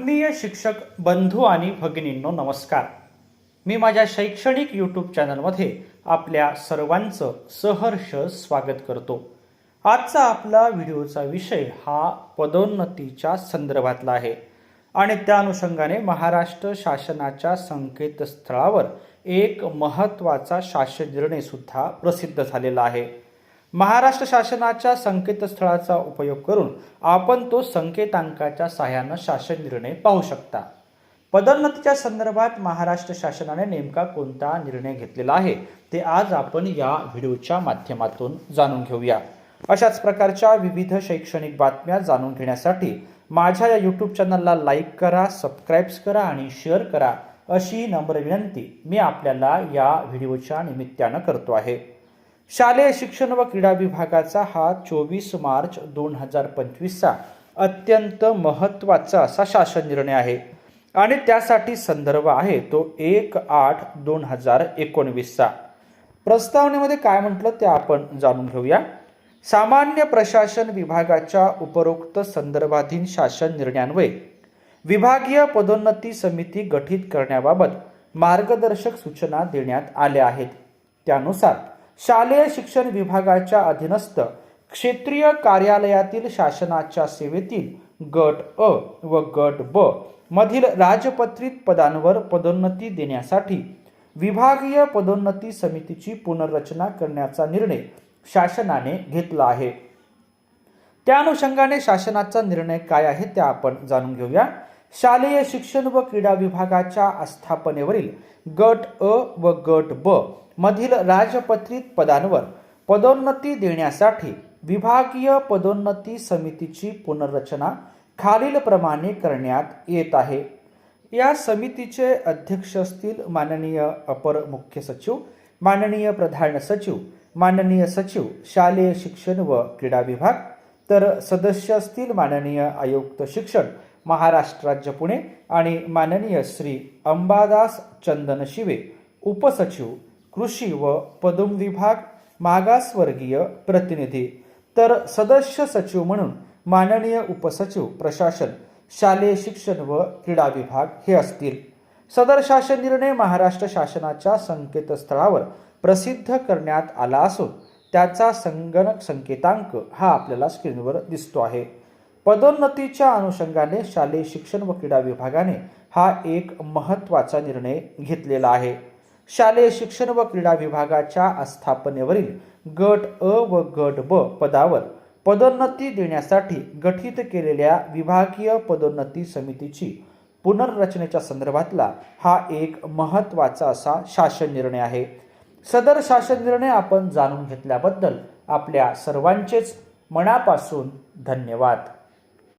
आत्मीय शिक्षक बंधू आणि भगिनींनो नमस्कार. मी माझ्या शैक्षणिक यूट्यूब चॅनलमध्ये आपल्या सर्वांचं सहर्ष स्वागत करतो. आजचा आपला व्हिडिओचा विषय हा पदोन्नतीच्या संदर्भातला आहे आणि त्या अनुषंगाने महाराष्ट्र शासनाच्या संकेतस्थळावर एक महत्त्वाचा शासन निर्णयसुद्धा प्रसिद्ध झालेला आहे. महाराष्ट्र शासनाच्या संकेतस्थळाचा उपयोग करून आपण तो संकेतांकाच्या सहाय्यानं शासन निर्णय पाहू शकता. पदोन्नतीच्या संदर्भात महाराष्ट्र शासनाने नेमका कोणता निर्णय घेतलेला आहे ते आज आपण या व्हिडिओच्या माध्यमातून जाणून घेऊया. अशाच प्रकारच्या विविध शैक्षणिक बातम्या जाणून घेण्यासाठी माझ्या या यूट्यूब चॅनलला लाईक करा सबस्क्राईब्स करा आणि शेअर करा अशी नम्र विनंती मी आपल्याला या व्हिडिओच्या निमित्तानं करतो आहे. शालेय शिक्षण व क्रीडा विभागाचा हा चोवीस मार्च दोन हजार पंचवीसचा अत्यंत महत्त्वाचा असा शासन निर्णय आहे. आणि त्यासाठी संदर्भ आहे तो एक आठ दोन हजार एकोणवीसचा. प्रस्तावनेमध्ये काय म्हटलं ते आपण जाणून घेऊया. सामान्य प्रशासन विभागाच्या उपरोक्त संदर्भाधीन शासन निर्णयान्वये विभागीय पदोन्नती समिती गठीत करण्याबाबत मार्गदर्शक सूचना देण्यात आल्या आहेत. त्यानुसार शालेय शिक्षण विभागाच्या अधीनस्थ क्षेत्रीय कार्यालयातील शासनाच्या सेवेतील गट अ व गट ब मधील राजपत्रित पदांवर पदोन्नती देण्यासाठी विभागीय पदोन्नती समितीची पुनर्रचना करण्याचा निर्णय शासनाने घेतला आहे. त्या अनुषंगाने शासनाचा निर्णय काय आहे ते आपण जाणून घेऊया. शालेय शिक्षण व क्रीडा विभागाच्या आस्थापनेवरील गट अ व गट ब मधील राजपत्रित पदांवर पदोन्नती देण्यासाठी विभागीय पदोन्नती समितीची पुनर्रचना खालीलप्रमाणे करण्यात येत आहे. या समितीचे अध्यक्ष असतील माननीय अपर मुख्य सचिव माननीय प्रधान सचिव माननीय सचिव शालेय शिक्षण व क्रीडा विभाग तर सदस्य असतील माननीय आयुक्त शिक्षण महाराष्ट्र राज्य पुणे आणि माननीय श्री अंबादास चंदन शिवे उपसचिव कृषी व पदम विभाग मागासवर्गीय प्रतिनिधी तर सदस्य सचिव म्हणून माननीय उपसचिव प्रशासन शालेय शिक्षण व क्रीडा विभाग हे असतील. सदर शासन निर्णय महाराष्ट्र शासनाच्या संकेतस्थळावर प्रसिद्ध करण्यात आला असून त्याचा संगणक संकेतांक हा आपल्याला स्क्रीनवर दिसतो आहे. पदोन्नतीच्या अनुषंगाने शालेय शिक्षण व क्रीडा विभागाने हा एक महत्त्वाचा निर्णय घेतलेला आहे. शालेय शिक्षण व क्रीडा विभागाच्या आस्थापनेवरील गट अ व गट ब पदावर पदोन्नती देण्यासाठी गठीत केलेल्या विभागीय पदोन्नती समितीची पुनर्रचनेच्या संदर्भातला हा एक महत्त्वाचा असा शासन निर्णय आहे. सदर शासन निर्णय आपण जाणून घेतल्याबद्दल आपल्या सर्वांचेच मनापासून धन्यवाद.